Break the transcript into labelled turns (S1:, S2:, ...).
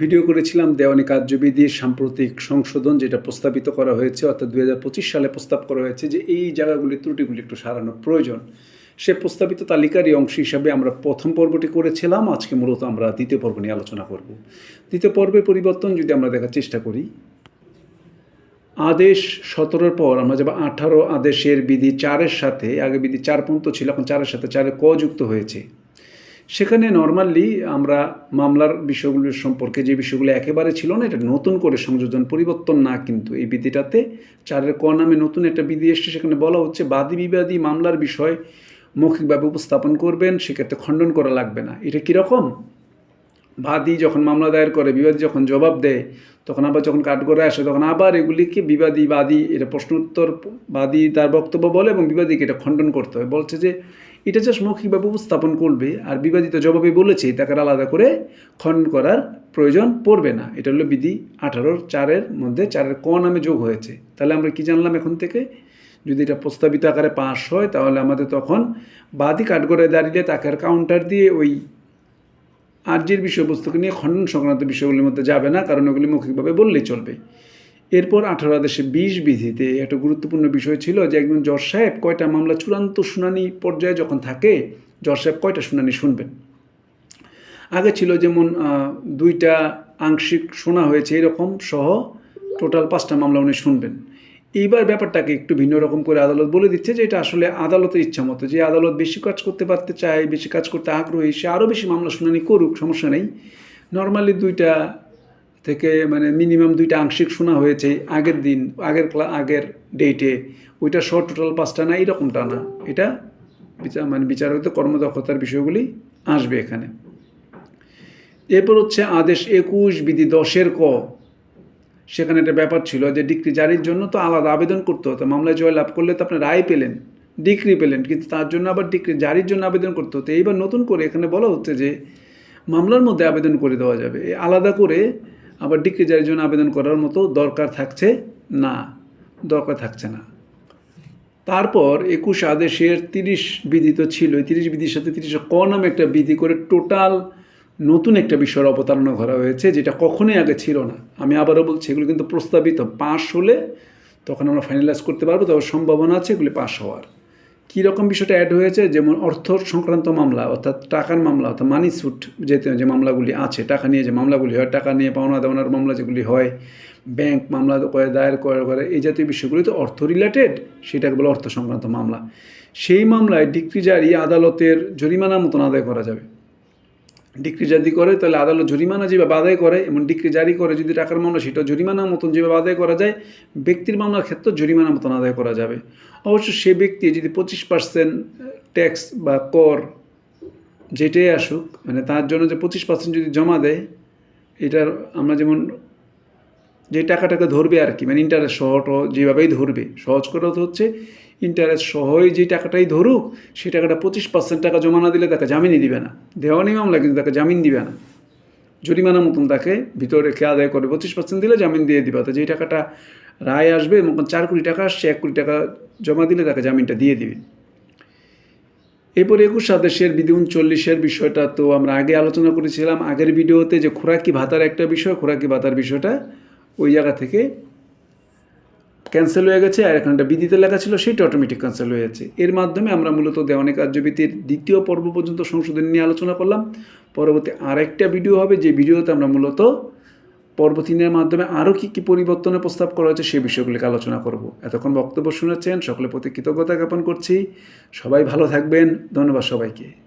S1: Video করেছিলাম দেওয়ানি কার্যবিধির সাম্প্রতিক সংশোধন যেটা প্রস্তাবিত করা হয়েছে, অর্থাৎ দু হাজার পঁচিশ সালে প্রস্তাব করা হয়েছে যে এই জায়গাগুলির ত্রুটিগুলি একটু সারানোর প্রয়োজন। সে প্রস্তাবিত তালিকারই অংশ হিসাবে আমরা প্রথম পর্বটি করেছিলাম, আজকে মূলত আমরা দ্বিতীয় পর্ব নিয়ে আলোচনা করব। দ্বিতীয় পর্বের পরিবর্তন যদি আমরা দেখার চেষ্টা করি, আদেশ সতেরোর পর আমরা যাব আঠারো আদেশের বিধি চারের সাথে, আগে বিধি চার পর্যন্ত ছিল, এখন চারের সাথে চারে ক যুক্ত হয়েছে। সেখানে নর্মালি আমরা মামলার বিষয়গুলোর সম্পর্কে যে বিষয়গুলো একেবারে ছিল না, এটা নতুন করে সংযোজন পরিবর্তন না কিন্তু এই বিধিটাতে চারের ক নামে নতুন একটা বিধি এসছে, সেখানে বলা হচ্ছে বাদী বিবাদী মামলার বিষয় মৌখিকভাবে উপস্থাপন করবেন, সেক্ষেত্রে খণ্ডন করা লাগবে না। এটা কীরকম বাদী যখন মামলা দায়ের করে, বিবাদী যখন জবাব দেয়, তখন আবার যখন কাঠগড়ায় আসে, তখন আবার এগুলিকে বিবাদী, বাদী, এটা প্রশ্ন উত্তর বাদী তার বক্তব্য বলে এবং বিবাদীকে এটা খণ্ডন করতে হয়। বলছে যে এটা জাস্ট মৌখিকভাবে উপস্থাপন করবে আর বিবাদিত জবাবে বলেছে, তাকে আলাদা করে খণ্ডন করার প্রয়োজন পড়বে না। এটা হলো বিধি আঠারোর চারের মধ্যে চারের ক নামে যোগ হয়েছে। তাহলে আমরা কি জানলাম এখন থেকে? যদি এটা প্রস্তাবিত আকারে পাশ হয়, তাহলে আমাদের তখন বাদী কাঠগড়ায় দাঁড়িয়ে তাকে আর কাউন্টার দিয়ে ওই আর্যের বিষয়বস্তুকে নিয়ে খণ্ডন সংক্রান্ত বিষয়গুলির মধ্যে যাবে না, কারণ ওগুলি মৌখিকভাবে বললেই চলবে। এরপর আঠারো আদেশে বিশ বিধিতে একটা গুরুত্বপূর্ণ বিষয় ছিল যে একজন জজ সাহেব কয়টা মামলা চূড়ান্ত শুনানি পর্যায়ে যখন থাকে, জজ সাহেব কয়টা শুনানি শুনবেন? আগে ছিল যেমন দুইটা আংশিক শোনা হয়েছে এরকম সহ, টোটাল পাঁচটা মামলা উনি শুনবেন। এইবার ব্যাপারটাকে একটু ভিন্ন রকম করে আদালত বলে দিচ্ছে যে এটা আসলে আদালতের ইচ্ছা মতো। যে আদালত বেশি কাজ করতে পারতে চায়, বেশি কাজ করতে আগ্রহী, সে আরও বেশি মামলা শুনানি করুক, সমস্যা নেই। নর্মালি দুইটা থেকে মানে মিনিমাম দুইটা আংশিক শোনা হয়েছে আগের দিন, আগের ক্লা, আগের ডেটে ওইটা সহ টোটাল পাঁচটা না, এইরকমটা না। এটা বিচার মানে বিচারকদের কর্মদক্ষতার বিষয়গুলি আসবে এখানে। এরপর হচ্ছে আদেশ একুশ বিধি দশের ক। সেখানে একটা ব্যাপার ছিল যে ডিগ্রি জারির জন্য তো আলাদা আবেদন করতে হতো। মামলায় জয়লাভ করলে তো আপনি রায় পেলেন ডিগ্রি পেলেন, কিন্তু তার জন্য আবার ডিগ্রি জারির জন্য আবেদন করতে হতো। এইবার নতুন করে এখানে বলা হচ্ছে যে মামলার মধ্যে আবেদন করে দেওয়া যাবে। আলাদা করে আবার ডিগ্রি জারির জন্য আবেদন করার মতো দরকার থাকছে না, দরকার থাকছে না। তারপর একুশ আদেশের তিরিশ বিধি তো ছিল তিরিশ বিধির সাথে তিরিশ ক নামে একটা বিধি করে টোটাল নতুন একটা বিষয়ের অবতারণা করা হয়েছে, যেটা কখনোই আগে ছিল না। আমি আবারও বলছি, এগুলো কিন্তু প্রস্তাবিত, পাশ হলে তখন আমরা ফাইনালাইজ করতে পারব তবে সম্ভাবনা আছে, এগুলি পাশ হওয়ার। কী রকম বিষয়টা অ্যাড হয়েছে? যেমন অর্থ সংক্রান্ত মামলা, অর্থাৎ টাকার মামলা, অর্থাৎ মানি স্যুট যেতে যে মামলাগুলি আছে, টাকা নিয়ে যে মামলাগুলি হয়, টাকা নিয়ে পাওনা দেওয়ানোর মামলা যেগুলি হয় ব্যাংক মামলা করে দায়ের করে করে, এই জাতীয় বিষয়গুলি তো অর্থ রিলেটেড সেটাকে বলে অর্থ সংক্রান্ত মামলা। সেই মামলায় ডিগ্রি জারি আদালতের জরিমানা মতন আদায় করা যাবে। ডিক্রি জারি করে, তাহলে আদালত জরিমানা যেভাবে আদায় করে এমন ডিক্রি জারি করে যদি টাকার মামলা, সেটা জরিমানার মতন যেভাবে আদায় করা যায়, ব্যক্তির মামলার ক্ষেত্রে জরিমানার মতন আদায় করা যাবে। অবশ্য সে ব্যক্তি যদি পঁচিশ পার্সেন্ট ট্যাক্স বা কর যেটাই আসুক মানে তার জন্য যে পঁচিশ পার্সেন্ট যদি জমা দেয়, এটার আমরা যেমন যে টাকাটাকে ধরবে আর কি মানে ইন্টারেস্ট সহ যেভাবেই ধরবে, সহজ করে হচ্ছে ইন্টারেস্ট সহই যে টাকাটাই ধরুক, সেই টাকাটা পঁচিশ পার্সেন্ট টাকা জমা না দিলে তাকে জামিনই দিবে না। দেওয়ানি মামলা কিন্তু তাকে জামিন দিবে না। জরিমানা মতন তাকে ভিতরে রেখে আদায় করে পঁচিশ পার্সেন্ট দিলে জামিন দিয়ে দিবে। তো যেই টাকাটা রায় আসবে, এবং চার কোটি টাকা আসছে, এক কোটি টাকা জমা দিলে তাকে জামিনটা দিয়ে দিবে। এরপর একুশ আদেশের বিধি উনচল্লিশের বিষয়টা তো আমরা আগে আলোচনা করেছিলাম। আগের ভিডিওতে যে খোরাকি ভাতার একটা বিষয়, খোরাকি ভাতার বিষয়টা ওই জায়গা থেকে ক্যান্সেল হয়ে গেছে আর এখানটা বিধিতে লেখা ছিল, সেটা অটোমেটিক ক্যান্সেল হয়ে যাচ্ছে। এর মাধ্যমে আমরা মূলত দেওয়ানি কার্যবিধির দ্বিতীয় পর্ব পর্যন্ত সংশোধন নিয়ে আলোচনা করলাম। পরবর্তী আরেকটা ভিডিও হবে, যে ভিডিওতে আমরা মূলত পর্ব তিনের মাধ্যমে আরও কী কী পরিবর্তনের প্রস্তাব করা হয়েছে সেই বিষয়গুলিকে আলোচনা করব। এতক্ষণ বক্তব্য শুনেছেন, সকলে প্রতি কৃতজ্ঞতা জ্ঞাপন করছি। সবাই ভালো থাকবেন। ধন্যবাদ সবাইকে।